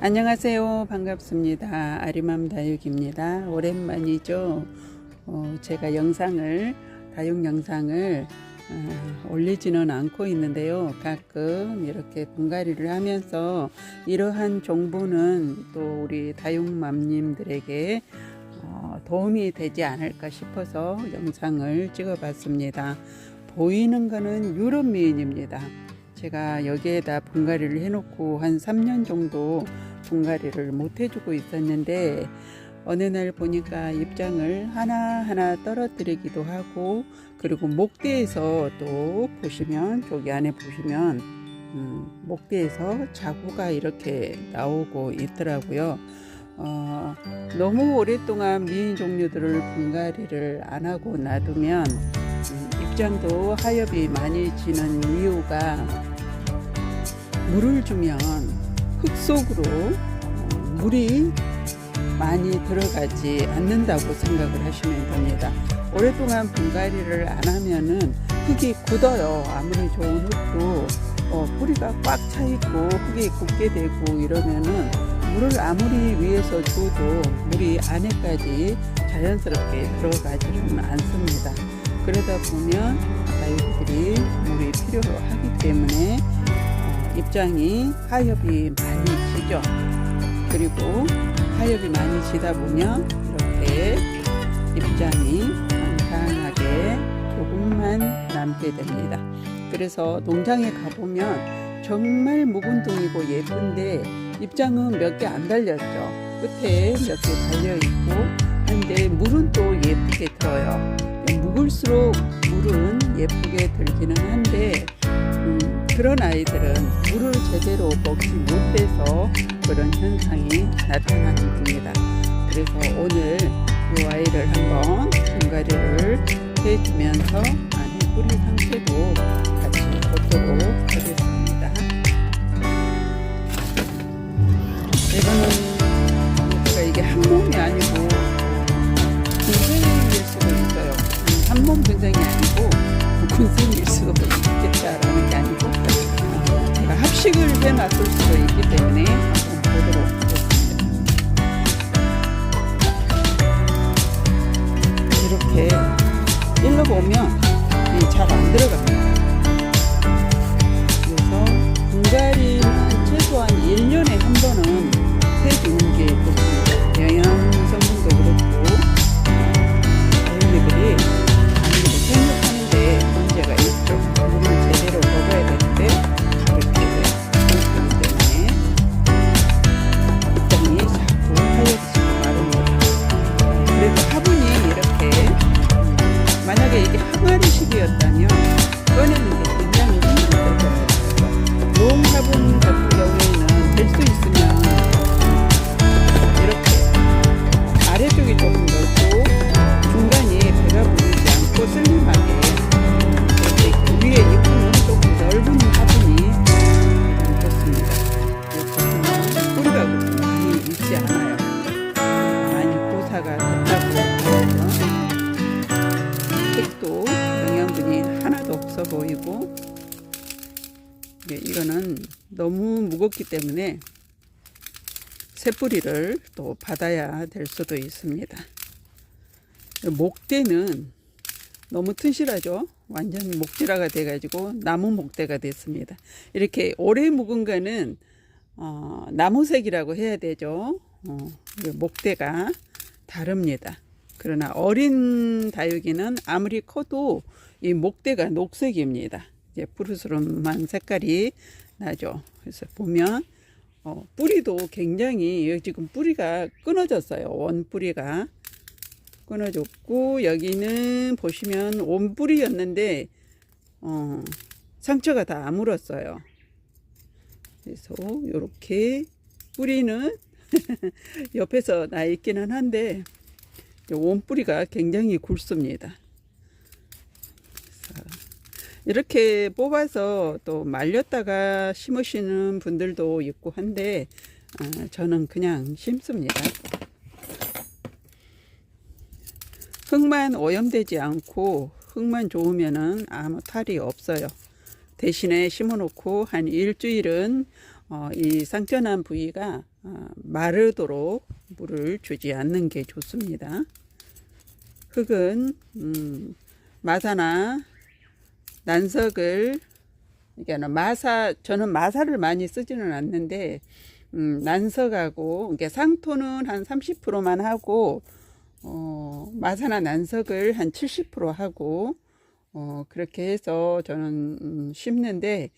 안녕하세요. 반갑습니다. 아리맘 다육입니다. 오랜만이죠. 어, 제가 영상을, 다육 영상을 어, 올리지는 않고 있는데요. 가끔 이렇게 분갈이를 하면서 이러한 정보는 또 우리 다육맘님들에게 어, 도움이 되지 않을까 싶어서 영상을 찍어 봤습니다. 보이는 거는 유럽 미인입니다. 제가 여기에다 분갈이를 해놓고 한 3년 정도 분갈이를 못 해주고 있었는데 어느 날 보니까 입장을 하나하나 떨어뜨리기도 하고 그리고 목대에서 또 보시면 저기 안에 보시면 음, 목대에서 자구가 이렇게 나오고 있더라고요. 어, 너무 오랫동안 미인 종류들을 분갈이를 안 하고 놔두면 음, 입장도 하엽이 많이 지는 이유가 물을 주면 흙 속으로 어, 물이 많이 들어가지 않는다고 생각을 하시면 됩니다. 오랫동안 분갈이를 안 하면은 흙이 굳어요. 아무리 좋은 흙도 어, 뿌리가 꽉 차 있고 흙이 굳게 되고 이러면은 물을 아무리 위에서 줘도 물이 안에까지 자연스럽게 들어가지는 않습니다. 그러다 보면 다육들이 물이 필요하기 때문에 어, 입장이 하엽이 많이 지죠. 그리고 하엽이 많이 지다 보면 이렇게 입장이 강강하게 조금만 남게 됩니다. 그래서 농장에 가보면 정말 묵은둥이고 예쁜데 입장은 몇 개 안 달렸죠. 끝에 몇 개 달려 있고 한데 물은 또 예쁘게 들어요. 묵을수록 물은 예쁘게 들기는 한데 음, 그런 아이들은 물을 제대로 먹지 못해서 그런 현상이 나타나는 겁니다. 그래서 오늘 이 아이를 한번 분갈이를 해주면서 안에 뿌리 상태도 같이 보도록 하겠습니다. 이거는 제가 이게 한 몸이 아니고 군생일 수도 있어요. 음, 한몸 군생이 아니고 군생일 수도 있겠다라는 제가 합식을 해놨을 수도 있기 때문에 한번 보도록 하겠습니다. 이렇게 일러 보면 잘 안 들어갑니다. 그래서 분갈이 보이고 네, 이거는 너무 무겁기 때문에 새뿌리를 또 받아야 될 수도 있습니다. 목대는 너무 튼실하죠. 완전 목질화가 돼가지고 나무 목대가 됐습니다. 이렇게 오래 묵은 거는 어, 나무색이라고 해야 되죠. 어, 이 목대가 다릅니다. 그러나 어린 다육이는 아무리 커도 이 목대가 녹색입니다. 이제 푸르스름한 색깔이 나죠. 그래서 보면 어, 뿌리도 굉장히 지금 뿌리가 끊어졌어요. 원 뿌리가 끊어졌고 여기는 보시면 온 뿌리였는데 어, 상처가 다 아물었어요. 그래서 이렇게 뿌리는 옆에서 나 있기는 한데 온 뿌리가 굉장히 굵습니다. 이렇게 뽑아서 또 말렸다가 심으시는 분들도 있고 한데 아, 저는 그냥 심습니다. 흙만 오염되지 않고 흙만 좋으면은 아무 탈이 없어요. 대신에 심어놓고 한 일주일은 어, 이 상처난 부위가 어, 마르도록 물을 주지 않는 게 좋습니다. 흙은 음, 마사나 난석을 그러니까 마사 저는 마사를 많이 쓰지는 않는데 음, 난석하고 이게 상토는 한 30%만 하고 어, 마사나 난석을 한 70% 하고 어, 그렇게 해서 저는 음, 심는데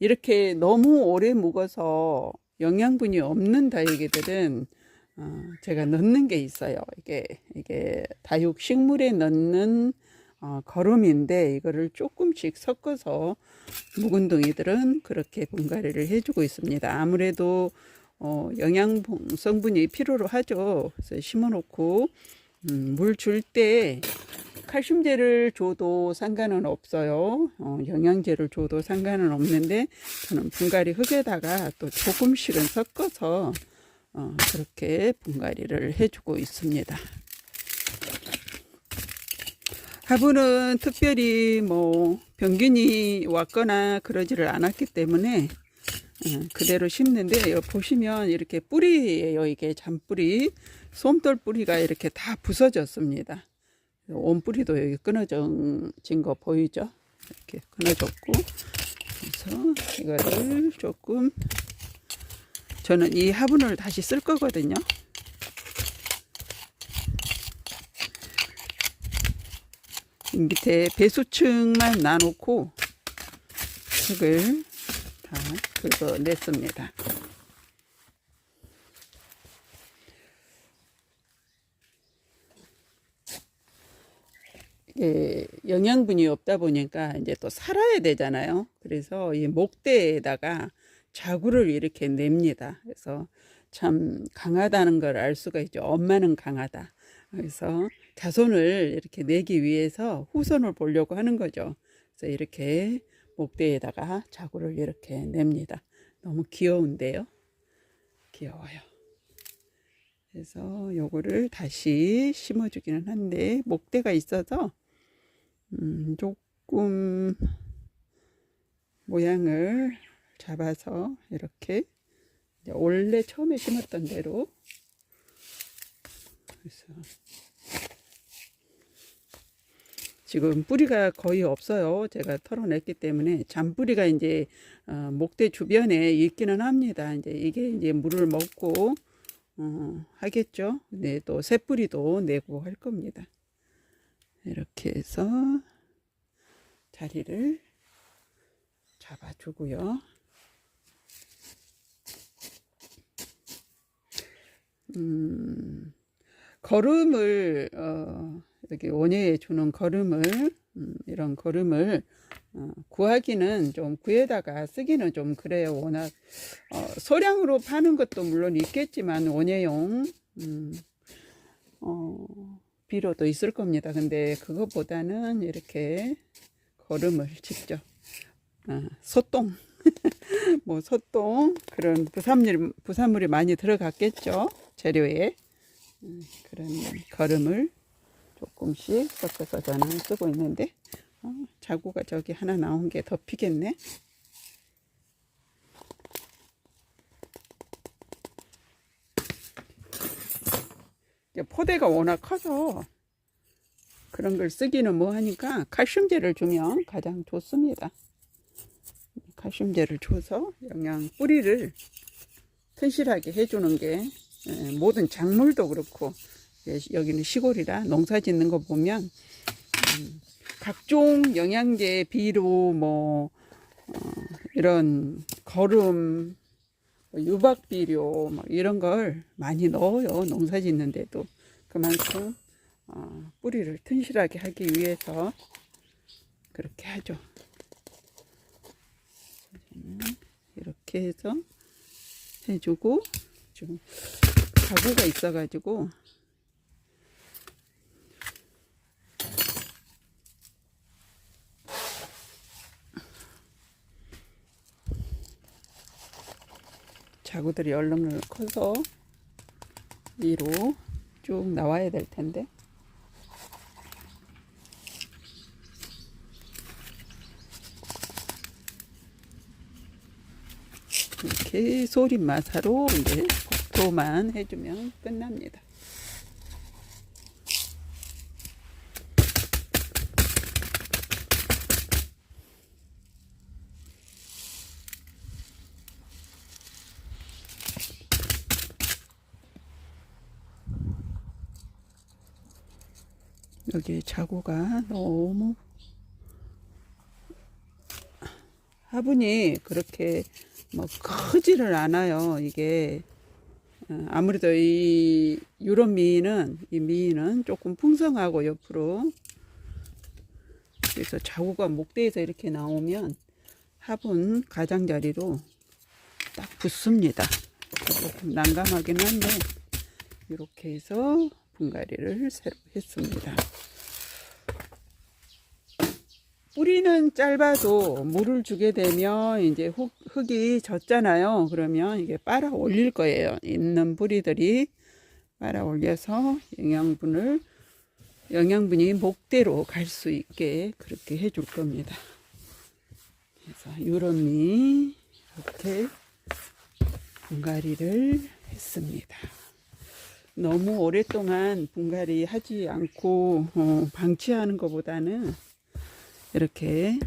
이렇게 너무 오래 묵어서 영양분이 없는 다육이들은 어, 제가 넣는 게 있어요. 이게 이게 다육 식물에 넣는 어, 거름인데 이거를 조금씩 섞어서 묵은둥이들은 그렇게 분갈이를 해주고 있습니다. 아무래도 어, 영양 성분이 필요로 하죠. 그래서 심어놓고 음, 물줄 때 칼슘제를 줘도 상관은 없어요. 어, 영양제를 줘도 상관은 없는데 저는 분갈이 흙에다가 또 조금씩은 섞어서 어, 그렇게 분갈이를 해주고 있습니다. 화분은 특별히 뭐 병균이 왔거나 그러지를 않았기 때문에 어, 그대로 심는데 보시면 이렇게 뿌리예요. 이게 잔뿌리, 솜돌 뿌리가 이렇게 다 부서졌습니다. 온 뿌리도 여기 끊어진 거 보이죠? 이렇게 끊어졌고 그래서 이거를 조금 저는 이 화분을 다시 쓸 거거든요. 밑에 배수층만 놔놓고 흙을 다 긁어냈습니다. 이게 영양분이 없다 보니까 이제 또 살아야 되잖아요. 그래서 이 목대에다가 자구를 이렇게 냅니다. 그래서 참 강하다는 걸 알 수가 있죠. 엄마는 강하다. 그래서 자손을 이렇게 내기 위해서 후손을 보려고 하는 거죠. 그래서 이렇게 목대에다가 자구를 이렇게 냅니다. 너무 귀여운데요. 귀여워요. 그래서 요거를 다시 심어주기는 한데 목대가 있어서 음, 조금 모양을 잡아서 이렇게 원래 처음에 심었던 대로 그래서 지금 뿌리가 거의 없어요. 제가 털어냈기 때문에 잔뿌리가 이제 어, 목대 주변에 있기는 합니다. 이제 이게 이제 물을 먹고 어, 하겠죠. 네, 또 새뿌리도 내고 할 겁니다. 이렇게 해서 자리를 잡아주고요. 음, 거름을 어, 여기 원예에 주는 거름을 음, 이런 거름을 어, 구하기는 좀 구에다가 쓰기는 좀 그래요. 워낙 어, 소량으로 파는 것도 물론 있겠지만 원예용 음, 어, 비료도 있을 겁니다. 근데 그것보다는 이렇게 거름을 직접 어, 소똥 뭐 소똥 그런 부산물 부산물이 많이 들어갔겠죠 재료에 음, 그런 거름을 조금씩 섞어서 저는 쓰고 있는데 어, 자구가 저기 하나 나온 게. 이게 포대가 워낙 커서 그런 걸 쓰기는 뭐 하니까 칼슘제를 주면 가장 좋습니다. 칼슘제를 줘서 영양 뿌리를 튼실하게 해주는 게 예, 모든 작물도 그렇고 예, 여기는 시골이라 농사 짓는 거 보면 음, 각종 영양제 비료 뭐 어, 이런 거름 뭐 유박 비료 뭐 이런 걸 많이 넣어요 농사 짓는데도 그만큼 어, 뿌리를 튼실하게 하기 위해서 그렇게 하죠. 이렇게 해서 해주고 좀 가구가 있어가지고. 자구들이 얼른 커서 위로 쭉 나와야 될 텐데. 이렇게 이렇게 소림 마사로 이제 국토만 해주면 끝납니다. 여기 자구가 너무 화분이 그렇게 뭐 크지를 않아요. 이게 어, 아무래도 이 유럽 미인은 이 미인은 조금 풍성하고 옆으로 그래서 자구가 목대에서 이렇게 나오면 화분 가장자리로 딱 붙습니다. 조금 난감하긴 한데 이렇게 해서 분갈이를 새로 했습니다. 뿌리는 짧아도 물을 주게 되면 이제 흙, 흙이 젖잖아요. 그러면 이게 빨아 올릴 거예요. 있는 뿌리들이 빨아 올려서 영양분을 영양분이 목대로 갈 수 있게 그렇게 해줄 겁니다. 그래서 유럽미 이렇게 분갈이를 했습니다. 너무 오랫동안 분갈이 하지 않고 어, 방치하는 것보다는 이렇게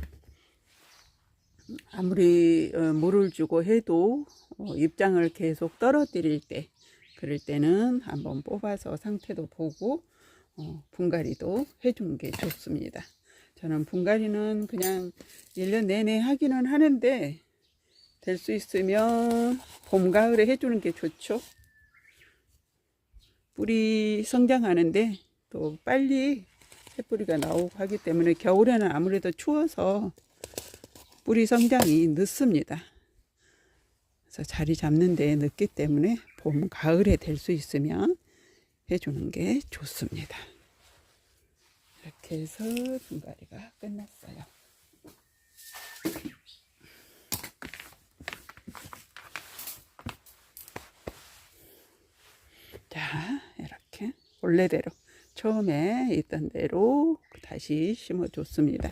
아무리 어, 물을 주고 해도 어, 입장을 계속 떨어뜨릴 때 그럴 때는 한번 뽑아서 상태도 보고 어, 분갈이도 해주는 게 좋습니다. 저는 분갈이는 그냥 1년 내내 하기는 하는데 될 수 있으면 봄, 가을에 해주는 게 좋죠. 뿌리 성장하는데 또 빨리 새뿌리가 나오고 하기 때문에 겨울에는 아무래도 추워서 뿌리 성장이 늦습니다. 그래서 자리 잡는 데 늦기 때문에 봄, 가을에 될 수 있으면 해주는 게 좋습니다. 이렇게 해서 분갈이가 끝났어요. 자, 이렇게 원래대로 처음에 있던 대로 다시 심어 줬습니다.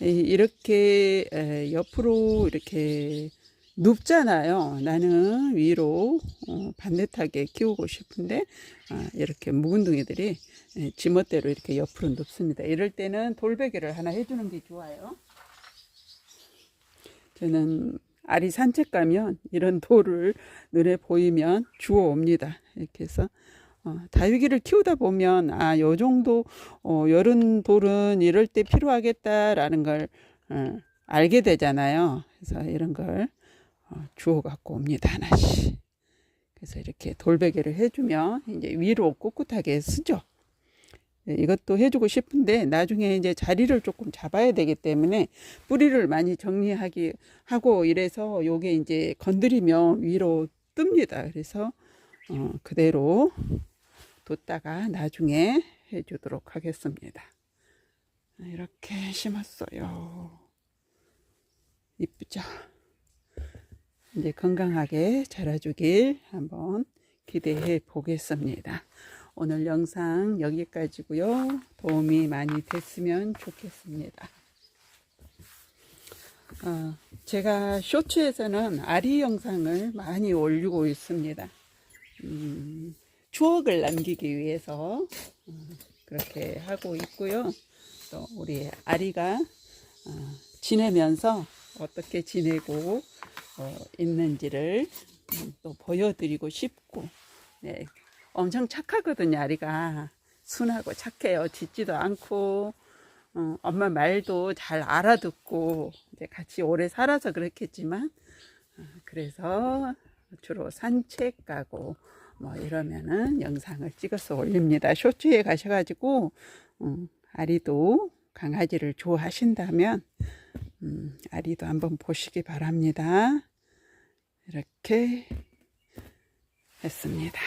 이렇게 옆으로 이렇게 눕잖아요. 나는 위로 어, 반듯하게 키우고 싶은데 아, 이렇게 묵은 둥이들이 지멋대로 이렇게 옆으로 눕습니다. 이럴 때는 돌베개를 하나 해주는 게 좋아요. 저는 알이 산책 가면 이런 돌을 눈에 보이면 주워 옵니다. 이렇게 해서 어, 다육이를 키우다 보면 아, 요 정도 어, 여름 돌은 이럴 때 필요하겠다라는 걸 어, 알게 되잖아요. 그래서 이런 걸 어, 주워 갖고 옵니다 하나씩. 그래서 이렇게 돌베개를 해주면 이제 위로 꿋꿋하게 쓰죠. 네, 이것도 해주고 싶은데 나중에 이제 자리를 조금 잡아야 되기 때문에 뿌리를 많이 정리하기 하고 이래서 요게 이제 건드리면 위로 뜹니다. 그래서 어, 그대로 뒀다가 나중에 해주도록 하겠습니다. 이렇게 심었어요. 이쁘죠? 이제 건강하게 자라주길 한번 기대해 보겠습니다. 오늘 영상 여기까지고요. 도움이 많이 됐으면 좋겠습니다. 어, 제가 쇼츠에서는 아리 영상을 많이 올리고 있습니다. 음, 추억을 남기기 위해서 어, 그렇게 하고 있고요. 또 우리 아리가 어, 지내면서 어떻게 지내고 어, 있는지를 음, 또 보여드리고 싶고 네, 엄청 착하거든요 아리가 순하고 착해요 짖지도 않고 어, 엄마 말도 잘 알아듣고 이제 같이 오래 살아서 그렇겠지만 어, 그래서 주로 산책 가고 뭐 이러면은 영상을 찍어서 올립니다 쇼츠에 가셔가지고 음, 아리도 강아지를 좋아하신다면 음, 아리도 한번 보시기 바랍니다. 이렇게 했습니다.